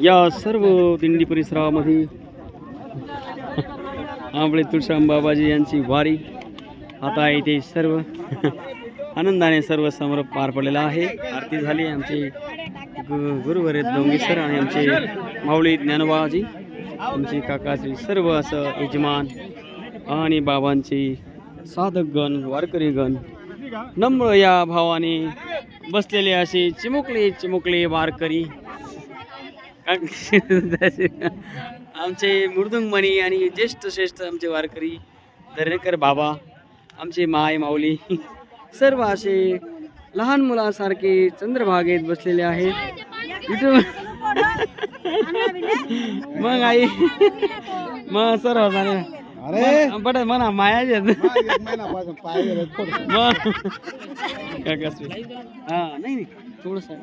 या सर्व दिंडी परिसरामध्ये आंबळे तुळशाम बाबाजी यांची वारी. आता इथे सर्व आनंदाने सर्व समारोप पार पडलेला आहे. आरती झाली आमचे. गु गुरुवर सर आणि आमचे माऊली ज्ञानोबाजी. आमचे काकाचे सर्व असं यजमान आणि बाबांचे साधकगण वारकरीगण नम्र या भावाने बसलेले असे चिमुकले चिमुकले वारकरी. आमचे मृदुंगमणी आणि ज्येष्ठ श्रेष्ठ आमचे वारकरी दरेकर बाबा आमचे माय माऊली सर्व असे लहान मुलासारखे चंद्रभागेत बसलेले आहेत. मग आई मग सर्व झाले अरे! बट म्हणा माया हा नाही थोडंसं